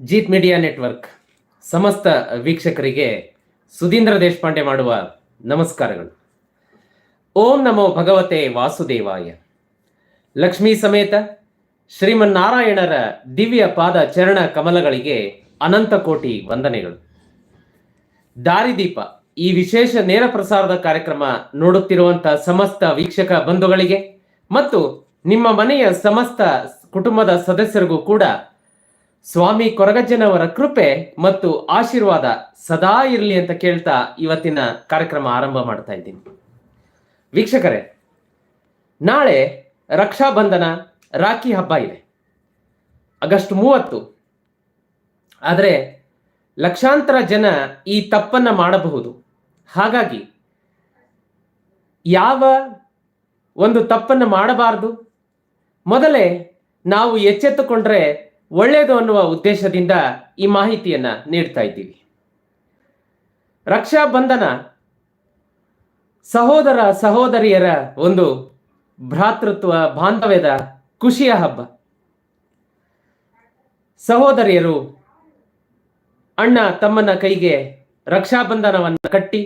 Jeet media network ಸಮಸ್ತ ವೀಕ್ಷಕರಿಗೆ ಸುಧೀಂದ್ರ ದೇಶಪಾಂಡೆ ಮಾಡುವ ನಮಸ್ಕಾರಗಳು. ಓಂ ನಮೋ ಭಗವತೆ ವಾಸುದೇವಾಯ. ಲಕ್ಷ್ಮೀ ಸಮೇತ ಶ್ರೀಮನ್ನಾರಾಯಣರ ದಿವ್ಯ ಪಾದ ಚರಣ ಕಮಲಗಳಿಗೆ ಅನಂತ ಕೋಟಿ ವಂದನೆಗಳು. ದಾರಿದೀಪ ಈ ವಿಶೇಷ ನೇರ ಪ್ರಸಾರದ ಕಾರ್ಯಕ್ರಮ ನೋಡುತ್ತಿರುವಂತಹ ಸಮಸ್ತ ವೀಕ್ಷಕ ಬಂಧುಗಳಿಗೆ ಮತ್ತು ನಿಮ್ಮ ಮನೆಯ ಸಮಸ್ತ ಕುಟುಂಬದ ಸದಸ್ಯರಿಗೂ ಕೂಡ ಸ್ವಾಮಿ ಕೊರಗಜ್ಜನವರ ಕೃಪೆ ಮತ್ತು ಆಶೀರ್ವಾದ ಸದಾ ಇರಲಿ ಅಂತ ಕೇಳ್ತಾ ಇವತ್ತಿನ ಕಾರ್ಯಕ್ರಮ ಆರಂಭ ಮಾಡ್ತಾ ಇದ್ದೀನಿ. ವೀಕ್ಷಕರೇ, ನಾಳೆ ರಕ್ಷಾಬಂಧನ ರಾಖಿ ಹಬ್ಬ ಇದೆ. ಆಗಸ್ಟ್ ಮೂವತ್ತು. ಆದರೆ ಲಕ್ಷಾಂತರ ಜನ ಈ ತಪ್ಪನ್ನು ಮಾಡಬಹುದು. ಹಾಗಾಗಿ ಯಾವ ಒಂದು ತಪ್ಪನ್ನು ಮಾಡಬಾರದು? ಮೊದಲೇ ನಾವು ಎಚ್ಚೆತ್ತುಕೊಂಡ್ರೆ ಒಳ್ಳೆಯದು ಅನ್ನುವ ಉದ್ದೇಶದಿಂದ ಈ ಮಾಹಿತಿಯನ್ನು ನೀಡ್ತಾ ಇದ್ದೀವಿ. ರಕ್ಷಾ ಬಂಧನ ಸಹೋದರ ಸಹೋದರಿಯರ ಒಂದು ಭ್ರಾತೃತ್ವ, ಬಾಂಧವ್ಯದ ಖುಷಿಯ ಹಬ್ಬ. ಸಹೋದರಿಯರು ಅಣ್ಣ ತಮ್ಮನ ಕೈಗೆ ರಕ್ಷಾಬಂಧನವನ್ನು ಕಟ್ಟಿ,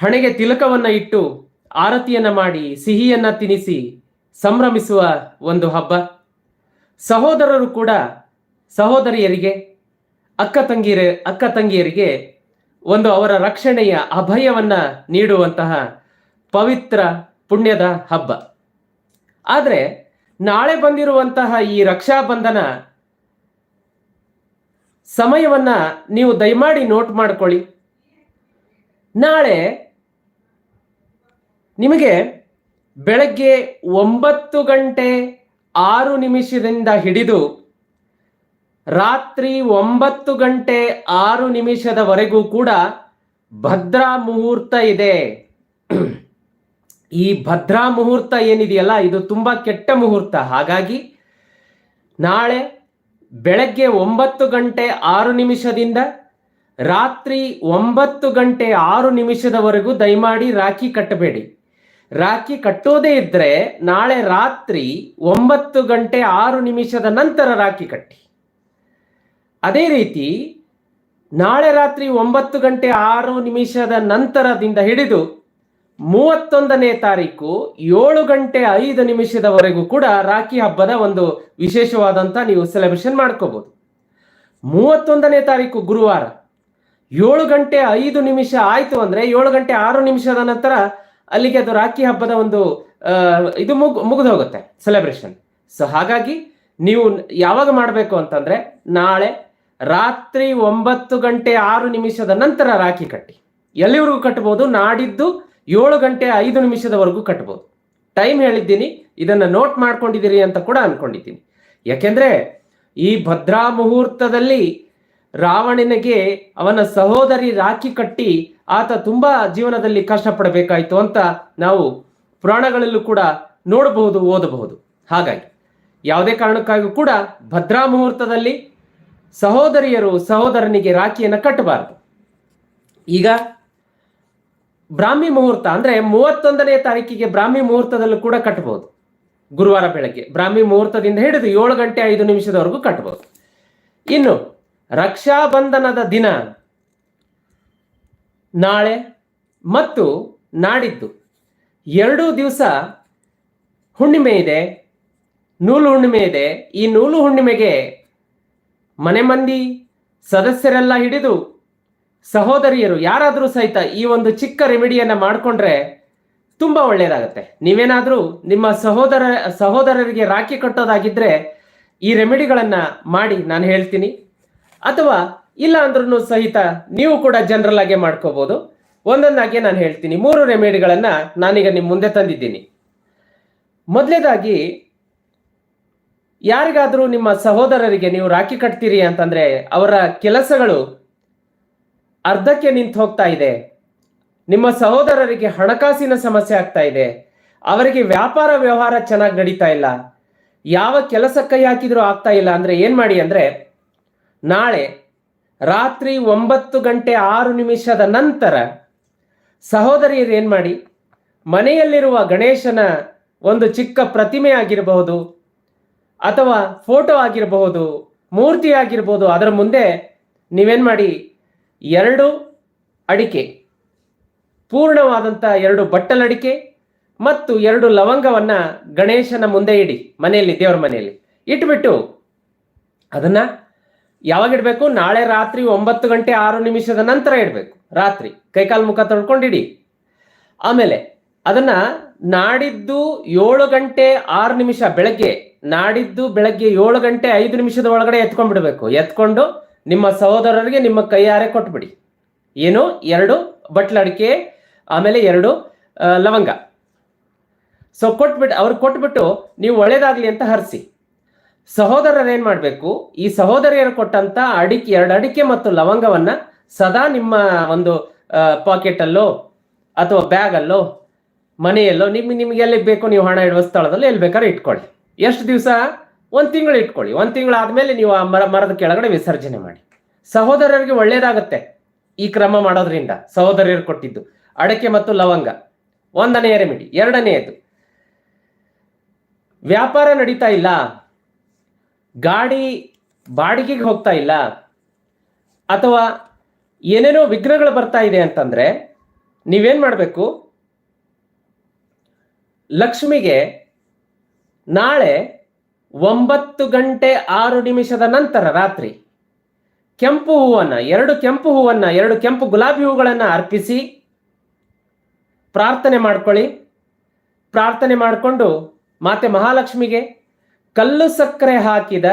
ಹಣೆಗೆ ತಿಲಕವನ್ನ ಇಟ್ಟು ಆರತಿಯನ್ನ ಮಾಡಿ, ಸಿಹಿಯನ್ನ ತಿನಿಸಿ ಸಂಭ್ರಮಿಸುವ ಒಂದು ಹಬ್ಬ. ಸಹೋದರರು ಕೂಡ ಸಹೋದರಿಯರಿಗೆ, ಅಕ್ಕ ತಂಗಿಯರ, ಅಕ್ಕ ತಂಗಿಯರಿಗೆ ಒಂದು ಅವರ ರಕ್ಷಣೆಯ ಅಭಯವನ್ನ ನೀಡುವಂತಹ ಪವಿತ್ರ ಪುಣ್ಯದ ಹಬ್ಬ. ಆದರೆ ನಾಳೆ ಬಂದಿರುವಂತಹ ಈ ರಕ್ಷಾಬಂಧನ ಸಮಯವನ್ನ ನೀವು ದಯಮಾಡಿ ನೋಟ್ ಮಾಡ್ಕೊಳ್ಳಿ. ನಾಳೆ ನಿಮಗೆ ಬೆಳಗ್ಗೆ ಒಂಬತ್ತು ಗಂಟೆ ಆರು ನಿಮಿಷದಿಂದ ಹಿಡಿದು ರಾತ್ರಿ ಒಂಬತ್ತು ಗಂಟೆ ಆರು ನಿಮಿಷದವರೆಗೂ ಕೂಡ ಭದ್ರಾ ಮುಹೂರ್ತ ಇದೆ. ಈ ಭದ್ರಾ ಮುಹೂರ್ತ ಏನಿದೆಯಲ್ಲ, ಇದು ತುಂಬಾ ಕೆಟ್ಟ ಮುಹೂರ್ತ. ಹಾಗಾಗಿ ನಾಳೆ ಬೆಳಗ್ಗೆ ಒಂಬತ್ತು ಗಂಟೆ ಆರು ನಿಮಿಷದಿಂದ ರಾತ್ರಿ ಒಂಬತ್ತು ಗಂಟೆ ಆರು ನಿಮಿಷದವರೆಗೂ ದಯಮಾಡಿ ರಾಖಿ ಕಟ್ಟಬೇಡಿ. ರಾಖಿ ಕಟ್ಟೋದೇ ಇದ್ರೆ ನಾಳೆ ರಾತ್ರಿ ಒಂಬತ್ತು ಗಂಟೆ ಆರು ನಿಮಿಷದ ನಂತರ ರಾಖಿ ಕಟ್ಟಿ. ಅದೇ ರೀತಿ ನಾಳೆ ರಾತ್ರಿ ಒಂಬತ್ತು ಗಂಟೆ ಆರು ನಿಮಿಷದ ನಂತರದಿಂದ ಹಿಡಿದು ಮೂವತ್ತೊಂದನೇ ತಾರೀಕು ಏಳು ಗಂಟೆ ಐದು ನಿಮಿಷದವರೆಗೂ ಕೂಡ ರಾಖಿ ಹಬ್ಬದ ಒಂದು ವಿಶೇಷವಾದಂಥ ನೀವು ಸೆಲೆಬ್ರೇಷನ್ ಮಾಡ್ಕೋಬಹುದು ಮೂವತ್ತೊಂದನೇ ತಾರೀಕು ಗುರುವಾರ ಏಳು ಗಂಟೆ ಐದು ನಿಮಿಷ ಆಯಿತು ಅಂದರೆ ಏಳು ಗಂಟೆ ಆರು ನಿಮಿಷದ ನಂತರ ಅಲ್ಲಿಗೆ ಅದು ರಾಖಿ ಹಬ್ಬದ ಒಂದು ಇದು ಮುಗ್, ಮುಗಿದು ಹೋಗುತ್ತೆ ಸೆಲೆಬ್ರೇಷನ್ ಸೊ ಹಾಗಾಗಿ ನೀವು ಯಾವಾಗ ಮಾಡಬೇಕು ಅಂತಂದ್ರೆ ನಾಳೆ ರಾತ್ರಿ ಒಂಬತ್ತು ಗಂಟೆ ಆರು ನಿಮಿಷದ ನಂತರ ರಾಖಿ ಕಟ್ಟಿ. ಎಲ್ಲಿವರೆಗೂ ಕಟ್ಟಬಹುದು ನಾಡಿದ್ದು ಏಳು ಗಂಟೆ ಐದು ನಿಮಿಷದವರೆಗೂ ಕಟ್ಬೋದು. ಟೈಮ್ ಹೇಳಿದ್ದೀನಿ, ಇದನ್ನ ನೋಟ್ ಮಾಡ್ಕೊಂಡಿದ್ದೀರಿ ಅಂತ ಕೂಡ ಅನ್ಕೊಂಡಿದ್ದೀನಿ. ಯಾಕೆಂದ್ರೆ ಈ ಭದ್ರಾ ಮುಹೂರ್ತದಲ್ಲಿ ರಾವಣನಿಗೆ ಅವನ ಸಹೋದರಿ ರಾಖಿ ಕಟ್ಟಿ ಆತ ತುಂಬಾ ಜೀವನದಲ್ಲಿ ಕಷ್ಟಪಡಬೇಕಾಯಿತು ಅಂತ ನಾವು ಪುರಾಣಗಳಲ್ಲೂ ಕೂಡ ನೋಡಬಹುದು, ಓದಬಹುದು. ಹಾಗಾಗಿ ಯಾವುದೇ ಕಾರಣಕ್ಕಾಗಿ ಕೂಡ ಭದ್ರಾ ಮುಹೂರ್ತದಲ್ಲಿ ಸಹೋದರಿಯರು ಸಹೋದರನಿಗೆ ರಾಖಿಯನ್ನು ಕಟ್ಟಬಾರದು. ಈಗ ಬ್ರಾಹ್ಮಿ ಮುಹೂರ್ತ ಅಂದ್ರೆ ಮೂವತ್ತೊಂದನೇ ತಾರೀಕಿಗೆ ಬ್ರಾಹ್ಮಿ ಮುಹೂರ್ತದಲ್ಲೂ ಕೂಡ ಕಟ್ಟಬಹುದು. ಗುರುವಾರ ಬೆಳಗ್ಗೆ ಬ್ರಾಹ್ಮಿ ಮುಹೂರ್ತದಿಂದ ಹಿಡಿದು ಏಳು ಗಂಟೆ ಐದು ನಿಮಿಷದವರೆಗೂ ಕಟ್ಟಬಹುದು. ಇನ್ನು ರಕ್ಷಾಬಂಧನದ ದಿನ ನಾಳೆ ಮತ್ತು ನಾಡಿದ್ದು. ಎರಡೂ ದಿವಸ ಹುಣ್ಣಿಮೆ ಇದೆ, ನೂಲು ಹುಣ್ಣಿಮೆ ಇದೆ. ಈ ನೂಲು ಹುಣ್ಣಿಮೆಗೆ ಮನೆ ಮಂದಿ, ಸದಸ್ಯರೆಲ್ಲ ಹಿಡಿದು ಸಹೋದರಿಯರು ಯಾರಾದರೂ ಸಹಿತ ಈ ಒಂದು ಚಿಕ್ಕ ರೆಮಿಡಿಯನ್ನು ಮಾಡಿಕೊಂಡ್ರೆ ತುಂಬ ಒಳ್ಳೆಯದಾಗುತ್ತೆ ನೀವೇನಾದರೂ ನಿಮ್ಮ ಸಹೋದರ, ಸಹೋದರರಿಗೆ ರಾಖಿ ಕಟ್ಟೋದಾಗಿದ್ದರೆ ಈ ರೆಮಿಡಿಗಳನ್ನು ಮಾಡಿ ನಾನು ಹೇಳ್ತೀನಿ. ಅಥವಾ ಇಲ್ಲ ಅಂದ್ರೂ ಸಹಿತ ನೀವು ಕೂಡ ಜನರಲ್ ಆಗಿ ಮಾಡ್ಕೋಬಹುದು ಒಂದೊಂದಾಗಿ ನಾನು ಹೇಳ್ತೀನಿ. ಮೂರು ರೆಮಿಡಿಗಳನ್ನ ನಾನೀಗ ನಿಮ್ಮ ಮುಂದೆ ತಂದಿದ್ದೀನಿ. ಮೊದಲೇದಾಗಿ ಯಾರಿಗಾದರೂ ನಿಮ್ಮ ಸಹೋದರರಿಗೆ ನೀವು ರಾಖಿ ಕಟ್ತೀರಿ ಅಂತಂದ್ರೆ ಅವರ ಕೆಲಸಗಳು ಅರ್ಧಕ್ಕೆ ನಿಂತು ಹೋಗ್ತಾ ಇದೆ. ನಿಮ್ಮ ಸಹೋದರರಿಗೆ ಹಣಕಾಸಿನ ಸಮಸ್ಯೆ ಆಗ್ತಾ ಇದೆ. ಅವರಿಗೆ ವ್ಯಾಪಾರ ವ್ಯವಹಾರ ಚೆನ್ನಾಗಿ ನಡೀತಾ ಇಲ್ಲ. ಯಾವ ಕೆಲಸ ಕೈ ಹಾಕಿದ್ರೂ ಆಗ್ತಾ ಇಲ್ಲ ಅಂದ್ರೆ ಏನ್ ಮಾಡಿ ಅಂದ್ರೆ ನಾಳೆ ರಾತ್ರಿ ಒಂಬತ್ತು ಗಂಟೆ ಆರು ನಿಮಿಷದ ನಂತರ ಸಹೋದರಿಯರು ಏನು ಮಾಡಿ? ಮನೆಯಲ್ಲಿರುವ ಗಣೇಶನ ಒಂದು ಚಿಕ್ಕ ಪ್ರತಿಮೆ ಆಗಿರಬಹುದು ಅಥವಾ ಫೋಟೋ ಆಗಿರಬಹುದು, ಮೂರ್ತಿ ಆಗಿರ್ಬೋದು ಅದರ ಮುಂದೆ ನೀವೇನು ಮಾಡಿ? ಎರಡು ಅಡಿಕೆ ಪೂರ್ಣವಾದಂಥ ಎರಡು ಬಟ್ಟಲಡಿಕೆ ಮತ್ತು ಎರಡು ಲವಂಗವನ್ನು ಗಣೇಶನ ಮುಂದೆ ಇಡಿ, ಮನೆಯಲ್ಲಿ, ದೇವರ ಮನೆಯಲ್ಲಿ. ಇಟ್ಬಿಟ್ಟು ಅದನ್ನ ಯಾವಾಗ ಇಡಬೇಕು? ನಾಳೆ ರಾತ್ರಿ ಒಂಬತ್ತು ಗಂಟೆ ಆರು ನಿಮಿಷದ ನಂತರ ಇಡಬೇಕು. ರಾತ್ರಿ. ಕೈಕಾಲು ಮುಖ ತೊಳ್ಕೊಂಡು ಇಡಿ. ಆಮೇಲೆ ಅದನ್ನ ನಾಡಿದ್ದು ಏಳು ಗಂಟೆ ಆರು ನಿಮಿಷ ಬೆಳಗ್ಗೆ, ನಾಡಿದ್ದು ಬೆಳಗ್ಗೆ ಏಳು ಗಂಟೆ ಐದು ನಿಮಿಷದ ಒಳಗಡೆ ಎತ್ಕೊಂಡ್ಬಿಡ್ಬೇಕು ಎತ್ಕೊಂಡು ನಿಮ್ಮ ಸಹೋದರರಿಗೆ ನಿಮ್ಮ ಕೈಯಾರೆ ಕೊಟ್ಬಿಡಿ. ಏನು? ಎರಡು ಬಟ್ಲ ಅಡಿಕೆ, ಆಮೇಲೆ ಎರಡು ಲವಂಗ. ಸೊ ಕೊಟ್ಬಿಟ್ಟು ಅವ್ರಿಗೆ ಕೊಟ್ಬಿಟ್ಟು ನೀವು ಒಳ್ಳೇದಾಗ್ಲಿ ಅಂತ ಹರಿಸಿ. ಸಹೋದರರು ಏನ್ ಮಾಡಬೇಕು ಈ ಸಹೋದರಿಯರು ಕೊಟ್ಟಂತ ಅಡಿಕೆ, ಎರಡು ಅಡಿಕೆ ಮತ್ತು ಲವಂಗವನ್ನ ಸದಾ ನಿಮ್ಮ ಒಂದು ಪಾಕೆಟ್ ಅಲ್ಲೋ ಅಥವಾ ಬ್ಯಾಗ್ ಅಲ್ಲೋ ಮನೆಯಲ್ಲೋ, ನಿಮ್, ನಿಮ್ಗೆ ಎಲ್ಲಿ ಬೇಕು ನೀವು ಹಣ ಇಡುವ ಸ್ಥಳದಲ್ಲಿ ಎಲ್ಲಿ ಬೇಕಾದ್ರೆ ಇಟ್ಕೊಳ್ಳಿ. ಎಷ್ಟು ದಿವಸ? ಒಂದು ತಿಂಗಳು ಇಟ್ಕೊಳ್ಳಿ. ಒಂದು ತಿಂಗಳು ಆದಮೇಲೆ ನೀವು ಆ ಮರ, ಮರದ ಕೆಳಗಡೆ ವಿಸರ್ಜನೆ ಮಾಡಿ. ಸಹೋದರರಿಗೆ ಒಳ್ಳೇದಾಗತ್ತೆ ಈ ಕ್ರಮ ಮಾಡೋದ್ರಿಂದ, ಸಹೋದರಿಯರು ಕೊಟ್ಟಿದ್ದು. ಅಡಕೆ ಮತ್ತು ಲವಂಗ. ಒಂದನೆಯ ರೆಮಿಡಿ. ಎರಡನೆಯದು, ವ್ಯಾಪಾರ ನಡೀತಾ ಇಲ್ಲ. ಗಾಡಿ ಬಾಡಿಗೆಗೆ ಹೋಗ್ತಾ ಇಲ್ಲ, ಅಥವಾ ಏನೇನೋ ವಿಘ್ನಗಳು ಬರ್ತಾ ಇದೆ ಅಂತಂದ್ರೆ ನೀವೇನ್ ಮಾಡಬೇಕು? ಲಕ್ಷ್ಮಿಗೆ ನಾಳೆ ಒಂಬತ್ತು ಗಂಟೆ ಆರು ನಿಮಿಷದ ನಂತರ ರಾತ್ರಿ ಕೆಂಪು ಹೂವನ್ನ, ಎರಡು ಕೆಂಪು ಹೂವನ್ನ, ಎರಡು ಕೆಂಪು ಗುಲಾಬಿ ಹೂಗಳನ್ನು ಅರ್ಪಿಸಿ ಪ್ರಾರ್ಥನೆ ಮಾಡ್ಕೊಳ್ಳಿ. ಪ್ರಾರ್ಥನೆ ಮಾಡಿಕೊಂಡು ಮಾತೆ ಮಹಾಲಕ್ಷ್ಮಿಗೆ ಕಲ್ಲು ಸಕ್ಕರೆ ಹಾಕಿದ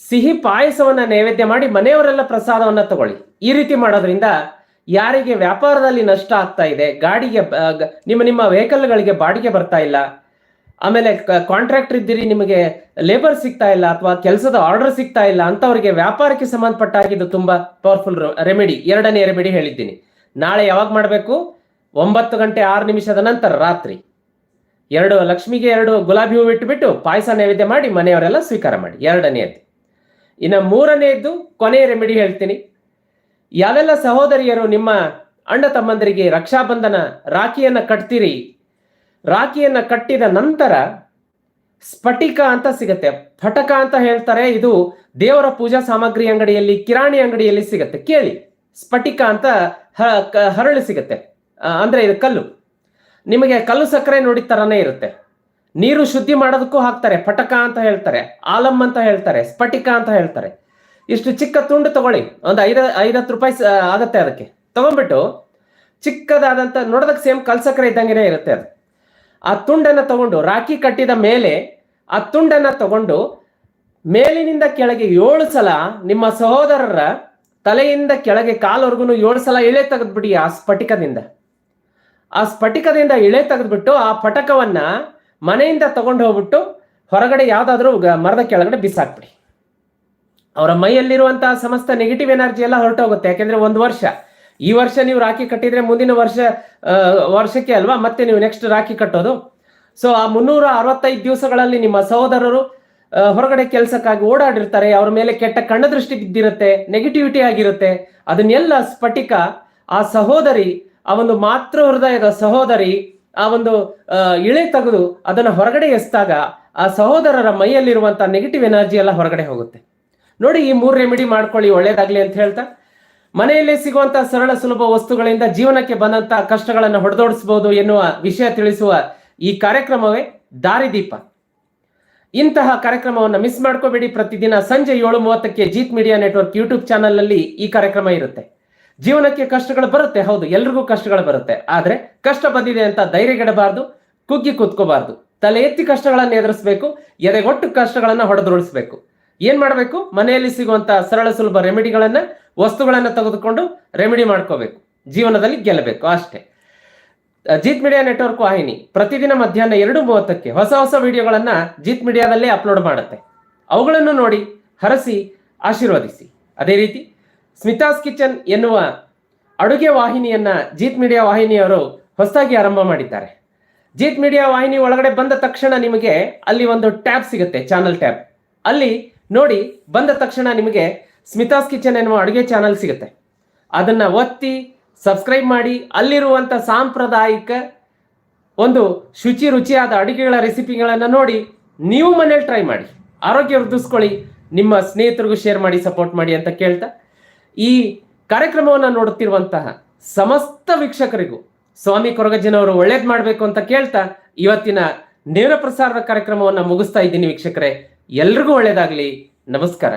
ಸಿಹಿ ಪಾಯಸವನ್ನ ನೈವೇದ್ಯ ಮಾಡಿ ಮನೆಯವರೆಲ್ಲ ಪ್ರಸಾದವನ್ನ ತಗೊಳ್ಳಿ. ಈ ರೀತಿ ಮಾಡೋದ್ರಿಂದ ಯಾರಿಗೆ ವ್ಯಾಪಾರದಲ್ಲಿ ನಷ್ಟ ಆಗ್ತಾ ಇದೆ, ಗಾಡಿಗೆ ನಿಮ್ಮ ನಿಮ್ಮ ವೆಹಿಕಲ್ಗಳಿಗೆ ಬಾಡಿಗೆ ಬರ್ತಾ ಇಲ್ಲ, ಆಮೇಲೆ ಕಾಂಟ್ರಾಕ್ಟರ್ ಇದ್ದೀರಿ, ನಿಮಗೆ ಲೇಬರ್ ಸಿಗ್ತಾ ಇಲ್ಲ ಅಥವಾ ಕೆಲಸದ ಆರ್ಡರ್ ಸಿಗ್ತಾ ಇಲ್ಲ ಅಂತವರಿಗೆ ವ್ಯಾಪಾರಕ್ಕೆ ಸಂಬಂಧಪಟ್ಟ ತುಂಬಾ ಪವರ್ಫುಲ್ ರೆಮಿಡಿ ಎರಡನೇ ರೆಮಿಡಿ ಹೇಳಿದ್ದೀನಿ. ನಾಳೆ ಯಾವಾಗ ಮಾಡಬೇಕು? ಒಂಬತ್ತು ಗಂಟೆ ಆರು ನಿಮಿಷದ ನಂತರ, ರಾತ್ರಿ. ಎರಡು ಲಕ್ಷ್ಮಿಗೆ ಎರಡು ಗುಲಾಬಿ ಹೂವು ಇಟ್ಟುಬಿಟ್ಟು ಪಾಯಸ ನೈವೇದ್ಯ ಮಾಡಿ ಮನೆಯವರೆಲ್ಲ ಸ್ವೀಕಾರ ಮಾಡಿ. ಎರಡನೆಯದು ಇನ್ನು ಮೂರನೆಯದ್ದು ಕೊನೆಯ ರೆಮಿಡಿ ಹೇಳ್ತೀನಿ. ಯಾವೆಲ್ಲ ಸಹೋದರಿಯರು ನಿಮ್ಮ ಅಣ್ಣ ತಮ್ಮಂದರಿಗೆ ರಕ್ಷಾಬಂಧನ ರಾಖಿಯನ್ನು ಕಟ್ತೀರಿ, ರಾಖಿಯನ್ನು ಕಟ್ಟಿದ ನಂತರ ಸ್ಫಟಿಕ ಅಂತ ಸಿಗತ್ತೆ. ಫಟಕ ಅಂತ ಹೇಳ್ತಾರೆ, ಇದು ದೇವರ ಪೂಜಾ ಸಾಮಗ್ರಿ ಅಂಗಡಿಯಲ್ಲಿ, ಕಿರಾಣಿ ಅಂಗಡಿಯಲ್ಲಿ ಸಿಗತ್ತೆ. ಕೇಳಿ, ಸ್ಫಟಿಕ ಅಂತ ಹ- ಹರಳು ಸಿಗತ್ತೆ. ಅಂದ್ರೆ ಇದು ಕಲ್ಲು. ನಿಮಗೆ ಕಲ್ಲು ಸಕ್ಕರೆ ನೋಡಿದ ಥರನೇ ಇರುತ್ತೆ. ನೀರು ಶುದ್ಧಿ ಮಾಡೋದಕ್ಕೂ ಹಾಕ್ತಾರೆ, ಪಟಕ ಅಂತ ಹೇಳ್ತಾರೆ ಆಲಮ್ ಅಂತ ಹೇಳ್ತಾರೆ, ಸ್ಫಟಿಕ ಅಂತ ಹೇಳ್ತಾರೆ. ಇಷ್ಟು ಚಿಕ್ಕ ತುಂಡು ತಗೊಳ್ಳಿ, ಒಂದು ಐದ, ಐದತ್ತು ರೂಪಾಯಿ ಆಗತ್ತೆ ಅದಕ್ಕೆ. ತಗೊಂಡ್ಬಿಟ್ಟು ಚಿಕ್ಕದಾದಂತ, ನೋಡೋದಕ್ಕೆ ಸೇಮ್ ಕಲ್ ಸಕ್ಕರೆ ಇದ್ದಂಗೆನೇ ಇರುತ್ತೆ ಅದು. ಆ ತುಂಡನ್ನ ತಗೊಂಡು, ರಾಖಿ ಕಟ್ಟಿದ ಮೇಲೆ ಆ ತುಂಡನ್ನ ತಗೊಂಡು ಮೇಲಿನಿಂದ ಕೆಳಗೆ ಏಳು ಸಲ ನಿಮ್ಮ ಸಹೋದರರ ತಲೆಯಿಂದ ಕೆಳಗೆ ಕಾಲವರೆಗೂ ಏಳು ಸಲ ಎಳೆ ತೆಗೆದ್ಬಿಡಿ ಆ ಸ್ಫಟಿಕದಿಂದ. ಆ ಸ್ಫಟಿಕದಿಂದ ಇಳೆ ತೆಗೆದ್ಬಿಟ್ಟು ಆ ಪಟಕವನ್ನ ಮನೆಯಿಂದ ತಗೊಂಡು ಹೋಗ್ಬಿಟ್ಟು ಹೊರಗಡೆ ಯಾವ್ದಾದ್ರು ಮರದ ಕೆಳಗಡೆ ಬಿಸಾಕ್ಬಿಡಿ. ಅವರ ಮೈಯಲ್ಲಿರುವಂತಹ ಸಮಸ್ತ ನೆಗೆಟಿವ್ ಎನರ್ಜಿ ಎಲ್ಲ ಹೊರಟೋಗುತ್ತೆ. ಯಾಕೆಂದ್ರೆ ಒಂದು ವರ್ಷ. ಈ ವರ್ಷ ನೀವು ರಾಖಿ ಕಟ್ಟಿದ್ರೆ ಮುಂದಿನ ವರ್ಷ ವರ್ಷಕ್ಕೆ ಅಲ್ವಾ? ಮತ್ತೆ ನೀವು ನೆಕ್ಸ್ಟ್ ರಾಖಿ ಕಟ್ಟೋದು. ಸೊ ಆ ಮುನ್ನೂರ ಅರವತ್ತೈದು ದಿವಸಗಳಲ್ಲಿ ನಿಮ್ಮ ಸಹೋದರರು ಹೊರಗಡೆ ಕೆಲಸಕ್ಕಾಗಿ ಓಡಾಡಿರ್ತಾರೆ. ಅವ್ರ ಮೇಲೆ ಕೆಟ್ಟ ಕಣ್ಣದೃಷ್ಟಿ ಬಿದ್ದಿರುತ್ತೆ ನೆಗೆಟಿವಿಟಿ ಆಗಿರುತ್ತೆ. ಅದನ್ನೆಲ್ಲ ಸ್ಫಟಿಕ ಆ ಸಹೋದರಿ ಆ ಒಂದು ಮಾತೃ ಹೃದಯದ ಸಹೋದರಿ, ಆ ಒಂದು ಇಳೆ ತೆಗೆದು ಅದನ್ನ ಹೊರಗಡೆ ಎಸ್ದಾಗ ಆ ಸಹೋದರರ ಮೈಯಲ್ಲಿರುವಂಥ ನೆಗೆಟಿವ್ ಎನರ್ಜಿ ಎಲ್ಲ ಹೊರಗಡೆ ಹೋಗುತ್ತೆ. ನೋಡಿ ಈ ಮೂರು ರೆಮಿಡಿ ಮಾಡ್ಕೊಳ್ಳಿ, ಒಳ್ಳೇದಾಗ್ಲಿ ಅಂತ ಹೇಳ್ತಾ. ಮನೆಯಲ್ಲೇ ಸಿಗುವಂತ ಸರಳ ಸುಲಭ ವಸ್ತುಗಳಿಂದ ಜೀವನಕ್ಕೆ ಬಂದಂತ ಕಷ್ಟಗಳನ್ನು ಹೊಡೆದೋಡಿಸಬಹುದು ಎನ್ನುವ ವಿಷಯ ತಿಳಿಸುವ ಈ ಕಾರ್ಯಕ್ರಮವೇ ದಾರಿದೀಪ. ಇಂತಹ ಕಾರ್ಯಕ್ರಮವನ್ನು ಮಿಸ್ ಮಾಡ್ಕೋಬೇಡಿ. ಪ್ರತಿದಿನ ಸಂಜೆ ಏಳು ಮೂವತ್ತಕ್ಕೆ Jeet media network YouTube channel ಅಲ್ಲಿ ಈ ಕಾರ್ಯಕ್ರಮ ಇರುತ್ತೆ. ಜೀವನಕ್ಕೆ ಕಷ್ಟಗಳು ಬರುತ್ತೆ, ಹೌದು, ಎಲ್ರಿಗೂ ಕಷ್ಟಗಳು ಬರುತ್ತೆ. ಆದ್ರೆ ಕಷ್ಟ ಬಂದಿದೆ ಅಂತ ಧೈರ್ಯಗೆಡಬಾರ್ದು ಕುಗ್ಗಿ ಕೂತ್ಕೋಬಾರ್ದು. ತಲೆ ಎತ್ತಿ ಕಷ್ಟಗಳನ್ನು ಎದುರಿಸಬೇಕು, ಎದೆಗೊಟ್ಟು ಕಷ್ಟಗಳನ್ನ ಹೊಡೆದೊಳಿಸ್ಬೇಕು ಏನ್ ಮಾಡಬೇಕು? ಮನೆಯಲ್ಲಿ ಸಿಗುವಂತ ಸರಳ ಸುಲಭ ರೆಮಿಡಿಗಳನ್ನ, ವಸ್ತುಗಳನ್ನ ತೆಗೆದುಕೊಂಡು ರೆಮಿಡಿ ಮಾಡ್ಕೋಬೇಕು. ಜೀವನದಲ್ಲಿ ಗೆಲ್ಲಬೇಕು, ಅಷ್ಟೇ. ಜೀತ್ ಮೀಡಿಯಾ ನೆಟ್ವರ್ಕ್ ವಾಹಿನಿ, ಪ್ರತಿದಿನ ಮಧ್ಯಾಹ್ನ ಎರಡು ಮೂವತ್ತಕ್ಕೆ ಹೊಸ ಹೊಸ ವಿಡಿಯೋಗಳನ್ನ ಜೀತ್ ಮೀಡಿಯಾದಲ್ಲೇ ಅಪ್ಲೋಡ್ ಮಾಡುತ್ತೆ. ಅವುಗಳನ್ನು ನೋಡಿ ಹರಸಿ, ಆಶೀರ್ವದಿಸಿ. ಅದೇ ರೀತಿ ಸ್ಮಿತಾಸ್ ಕಿಚನ್ ಎನ್ನುವ ಅಡುಗೆ ವಾಹಿನಿಯನ್ನ ಜೀತ್ ಮೀಡಿಯಾ ವಾಹಿನಿಯವರು ಹೊಸದಾಗಿ ಆರಂಭ ಮಾಡಿದ್ದಾರೆ. ಜೀತ್ ಮೀಡಿಯಾ ವಾಹಿನಿ ಒಳಗಡೆ ಬಂದ ತಕ್ಷಣ ನಿಮಗೆ ಅಲ್ಲಿ ಒಂದು ಟ್ಯಾಬ್ ಸಿಗುತ್ತೆ, ಚಾನಲ್ ಟ್ಯಾಬ್. ಅಲ್ಲಿ ನೋಡಿ ಬಂದ ತಕ್ಷಣ ನಿಮಗೆ ಸ್ಮಿತಾಸ್ ಕಿಚನ್ ಎನ್ನುವ ಅಡುಗೆ ಚಾನಲ್ ಸಿಗುತ್ತೆ. ಅದನ್ನ ಒತ್ತಿ ಸಬ್ಸ್ಕ್ರೈಬ್ ಮಾಡಿ, ಅಲ್ಲಿರುವಂತ ಸಾಂಪ್ರದಾಯಿಕ ಒಂದು ಶುಚಿ ರುಚಿಯಾದ ಅಡುಗೆಗಳ ರೆಸಿಪಿಗಳನ್ನು ನೋಡಿ ನೀವು ಮನೇಲಿ ಟ್ರೈ ಮಾಡಿ. ಆರೋಗ್ಯ ವೃದ್ಧಿಸ್ಕೊಳ್ಳಿ. ನಿಮ್ಮ ಸ್ನೇಹಿತರಿಗೂ ಶೇರ್ ಮಾಡಿ, ಸಪೋರ್ಟ್ ಮಾಡಿ ಅಂತ ಕೇಳ್ತಾ ಈ ಕಾರ್ಯಕ್ರಮವನ್ನು ನೋಡುತ್ತಿರುವಂತಹ ಸಮಸ್ತ ವೀಕ್ಷಕರಿಗೂ ಸ್ವಾಮಿ ಕೊರಗಜ್ಜನವರು ಒಳ್ಳೇದು ಮಾಡಬೇಕು ಅಂತ ಕೇಳ್ತಾ ಇವತ್ತಿನ ನೇರ ಪ್ರಸಾರದ ಕಾರ್ಯಕ್ರಮವನ್ನು ಮುಗಿಸ್ತಾ ಇದ್ದೀನಿ ವೀಕ್ಷಕರೇ. ಎಲ್ರಿಗೂ ಒಳ್ಳೆಯದಾಗಲಿ ನಮಸ್ಕಾರ.